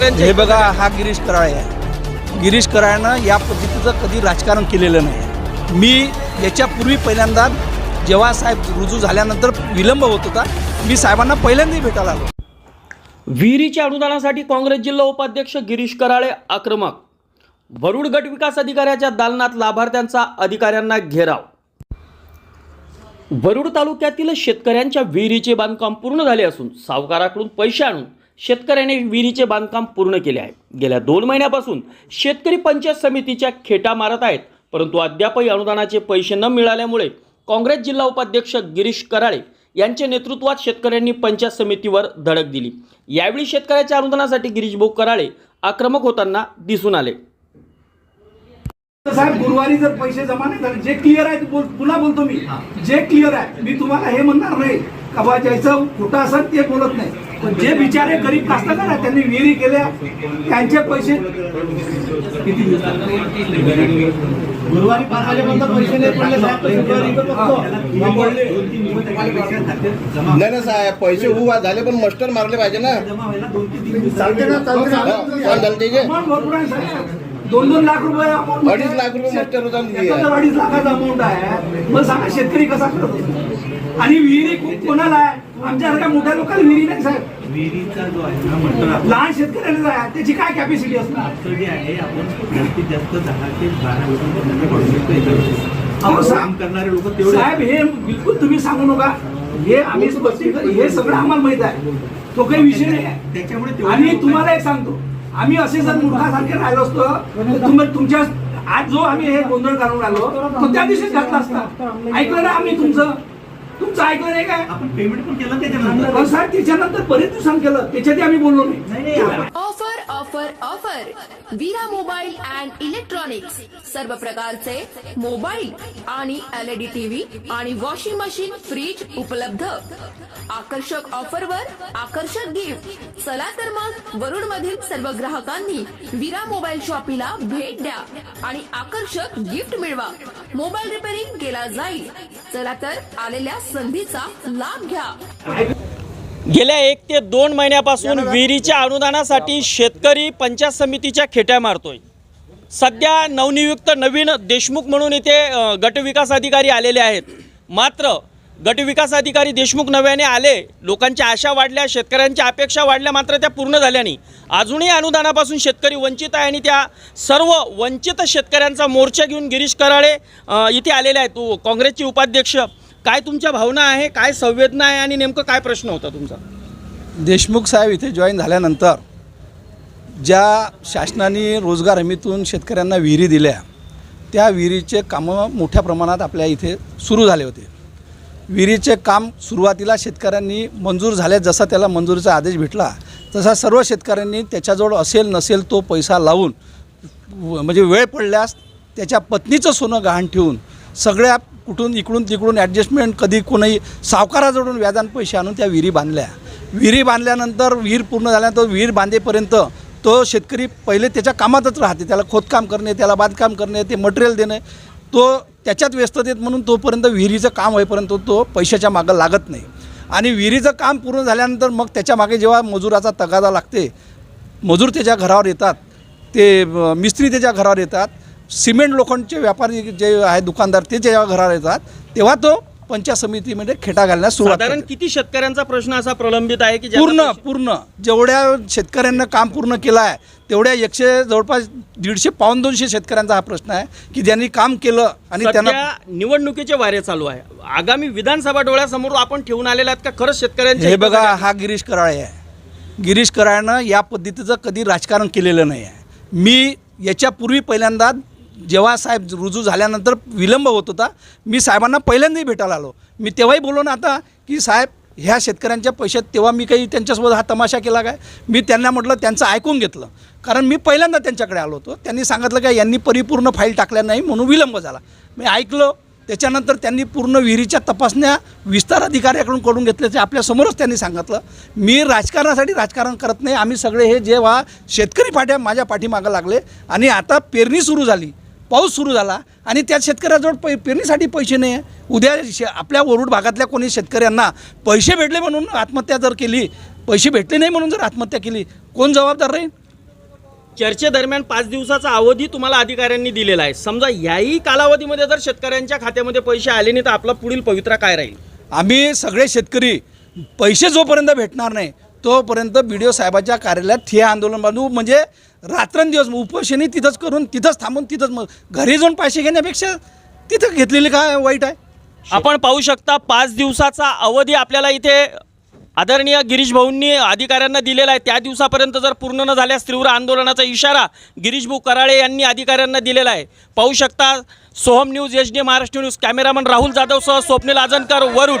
म्हणजे हे बघा हा गिरीश कराळे आहे. गिरीश कराळनं या पद्धतीचं कधी राजकारण केलेलं नाही. मी याच्यापूर्वी पहिल्यांदा जेव्हा साहेब रुजू झाल्यानंतर विलंब होत होता मी साहेबांना पहिल्यांदाही भेटायला आलो. विहिरीच्या अनुदानासाठी काँग्रेस जिल्हा उपाध्यक्ष गिरीश कराळे आक्रमक. वरुड गट विकास अधिकाऱ्याच्या दालनात लाभार्थ्यांचा अधिकाऱ्यांना घेराव. वरुड तालुक्यातील शेतकऱ्यांच्या विहिरीचे बांधकाम पूर्ण झाले असून सावकाराकडून पैसे आणून शेतकऱ्याने विहिरीचे बांधकाम पूर्ण केले आहे. गेल्या दोन महिन्यापासून शेतकरी पंचायत समितीच्या खेटा मारत आहेत परंतु अद्यापही अनुदानाचे पैसे न मिळाल्यामुळे काँग्रेस जिल्हा उपाध्यक्ष गिरीश कराळे यांच्या नेतृत्वात शेतकऱ्यांनी पंचायत समितीवर धडक दिली. यावेळी शेतकऱ्याच्या अनुदानासाठी गिरीश भाऊ कराळे आक्रमक होताना दिसून आले. साहेब गुरुवारी जर पैसे जमा नाही झाले जे क्लिअर आहे ते बोल पुन्हा बोलतो मी. जे क्लिअर आहे मी तुम्हाला हे म्हणणार नाही. का बा ज्याचं खोटं असेल ते बोलत नाही. पण जे बिचारे गरीब कास्तकार आहेत त्यांनी विहिरी केल्या त्यांचे पैसे किती दिवसात? गुरुवारी पाच वाजेपर्यंत पैसे नाही ना साहेब. पैसे उभा झाले पण मस्टर मारले पाहिजे ना. चालते ना चालते भरपूर आहे साहेब. दोन दोन लाख रुपये अडीच लाख रुपये मास्टर होता अडीच लाखाचा अमाऊंट आहे. मग सांगा शेतकरी कसा करतो आणि विहिरी को- कोणाला आहे? आमच्यासारख्या मोठ्या लोकांना विहिरी नाही साहेब. विहिरीचा जो आहे ना मंत्र लहान शेतकऱ्याला त्याची काय कॅपॅसिटी असणार? जे आहे आपण जास्तीत जास्त दहा ते बारा लोकांपर्यंत पडू शकतो याच्यावर. अहो, साहेब- काम करणारे लोक तेवढे साहेब हे बिलकुल तुम्ही सांगू नका. हे आम्ही स्पष्टीकरण हे सगळं आम्हाला माहीत आहे. तो काही विषय नाही. आहे त्याच्यामुळे तेवढे आणि लोक- तुम्हाला एक सांगतो. आम्ही असे जर मूर्खासारखे राहिलो असतो तर तुम्ही तुमच्या आज जो आम्ही हे गोंधळ घालून आलो तो त्या दिवशीच घातला असता. ऐकलं ना आम्ही तुमचं? तुमचं ऐकलं नाही काय? आपण पेमेंट पण केलं त्याच्यानंतर. पण साहेब त्याच्यानंतर बरेच दिवसांनी केलं त्याच्यात आम्ही बोललो नाही, नाही, नाही आपण- offer offer offer Veera mobile and electronics सर्व प्रकारचे मोबाईल आणि एलईडी टीव्ही आणि वॉशिंग मशीन फ्रीज उपलब्ध. आकर्षक ऑफरवर आकर्षक गिफ्ट चला तर मग वरुड मधील सर्व ग्राहकांनी वीरा मोबाईल शॉपीला भेट द्या आणि आकर्षक गिफ्ट मिळवा. मोबाईल रिपेअरिंग केला जाईल. चला तर आलेल्या संधीचा लाभ घ्या. गेल्या एक ते दोन महिन्यापासून विहिरीच्या अनुदानासाठी शेतकरी पंचायत समितीच्या खेट्या मारतोय. सध्या नवनियुक्त नवीन देशमुख म्हणून इथे गटविकास अधिकारी आलेले आहेत. मात्र गटविकास अधिकारी देशमुख नव्याने आले. लोकांच्या आशा वाढल्या शेतकऱ्यांच्या अपेक्षा वाढल्या मात्र त्या पूर्ण झाल्या नाही. अजूनही अनुदानापासून शेतकरी वंचित आहे आणि त्या सर्व वंचित शेतकऱ्यांचा मोर्चा घेऊन गिरीश कराळे इथे आलेले आहेत. काँग्रेसचे उपाध्यक्ष काय तुमच्या भावना आहे काय संवेदना आहे आणि नेमकं काय प्रश्न होता तुमचा? देशमुख साहेब इथे जॉईन झाल्यानंतर ज्या शासनाने रोजगार हमीतून शेतकऱ्यांना विहिरी दिल्या त्या विहिरीचे कामं मोठ्या प्रमाणात आपल्या इथे सुरू झाले होते. विहिरीचे काम सुरुवातीला शेतकऱ्यांनी मंजूर झाले जसा त्याला मंजुरीचा आदेश भेटला तसा सर्व शेतकऱ्यांनी त्याच्याजवळ असेल नसेल तो पैसा लावून व- म्हणजे वेळ पडल्यास त्याच्या पत्नीचं सोनं गहाण ठेवून सगळ्या कुठून इकडून तिकडून ॲडजस्टमेंट कधी कोणी सावकाराजवळून व्याजान पैसे आणून त्या विहिरी बांधल्या. विहिरी बांधल्यानंतर विहीर पूर्ण झाल्यानंतर विहीर बांधेपर्यंत तो शेतकरी पहिले त्याच्या कामातच राहते. त्याला खोदकाम करणे त्याला बांधकाम करणे ते मटेरियल देणे. तो त्याच्यात व्यस्त देत म्हणून तोपर्यंत विहिरीचं काम होईपर्यंत तो पैशाच्या मागं लागत नाही. आणि विहिरीचं काम पूर्ण झाल्यानंतर मग त्याच्यामागे जेव्हा मजुराचा तगादा लागते मजूर त्याच्या घरावर येतात ते मिस्त्री त्याच्या घरावर येतात सिमेंट लोखंडचे व्यापारी जे आहे दुकानदार ते जेव्हा घरावर येतात तेव्हा तो पंचायत समितीमध्ये खेटा घालण्यास सुरुवात साधारण करते. किती शेतकऱ्यांचा प्रश्न असा प्रलंबित आहे की पूर्ण पूर्ण जेवढ्या शेतकऱ्यांना काम पूर्ण केलं आहे तेवढ्या एकशे जवळपास दीडशे पाऊन दोनशे शेतकऱ्यांचा हा प्रश्न आहे की ज्यांनी काम केलं आणि त्यांना निवडणुकीचे वारे चालू आहे आगामी विधानसभा डोळ्यासमोर आपण ठेवून आलेले आहेत का खरंच शेतकऱ्यांच्या हे बघा? हा गिरीश कराळे आहे गिरीश कराळनं या पद्धतीचं कधी राजकारण केलेलं नाही आहे मी याच्यापूर्वी पहिल्यांदा जेव्हा साहेब रुजू झाल्यानंतर विलंब होत होता मी साहेबांना पहिल्यांदाही भेटायला आलो. मी तेव्हाही बोललो ना आता की साहेब ह्या शेतकऱ्यांच्या पैशात तेव्हा मी काही त्यांच्यासोबत हा तमाशा केला काय? मी त्यांना म्हटलं त्यांचं ऐकून घेतलं. कारण मी पहिल्यांदा त्यांच्याकडे आलो होतो. त्यांनी सांगितलं का यांनी परिपूर्ण फाईल टाकल्या नाही म्हणून विलंब झाला. मी ऐकलं त्याच्यानंतर त्यांनी पूर्ण विहिरीच्या तपासण्या विस्तार अधिकाऱ्याकडून करून घेतल्याचे आपल्यासमोरच त्यांनी सांगितलं. मी राजकारणासाठी राजकारण करत नाही. आम्ही सगळे हे जेव्हा शेतकरी पाठ्या माझ्या पाठीमागं लागले आणि आता पेरणी सुरू झाली पाऊस सुरू झाला आणि त्या शेतकऱ्याजवळ पै पेरणीसाठी पैसे नाही आहे उद्या शे आपल्या वरुड भागातल्या कोणी शेतकऱ्यांना पैसे भेटले म्हणून आत्महत्या जर केली पैसे भेटले नाही म्हणून जर आत्महत्या केली कोण जबाबदार राहील? चर्चेदरम्यान पाच दिवसाचा अवधी तुम्हाला अधिकाऱ्यांनी दिलेला आहे. समजा याही कालावधीमध्ये जर शेतकऱ्यांच्या खात्यामध्ये पैसे आले नाही तर आपला पुढील पवित्रा काय राहील? आम्ही सगळे शेतकरी पैसे जोपर्यंत भेटणार नाही तोपर्यंत बी डी ओ साहेबाच्या कार्यालयात ठिय्या आंदोलन बांधू. म्हणजे रात्रंदिवस उपोषणी तिथंच करून तिथंच थांबून तिथंच मग घरी जाऊन पैसे घेण्यापेक्षा तिथं घेतलेली काय वाईट आहे? आपण पाहू शकता पाच दिवसाचा अवधी आपल्याला इथे आदरणीय गिरीश भाऊंनी अधिकाऱ्यांना दिलेला आहे. त्या दिवसापर्यंत जर पूर्ण न झाल्यास तीव्र आंदोलनाचा इशारा गिरीश भाऊ कराळे यांनी अधिकाऱ्यांना दिलेला आहे. पाहू शकता Soham news H D Maharashtra news cameraman Rahul जाधवसह Swapnil Ajankar Warud.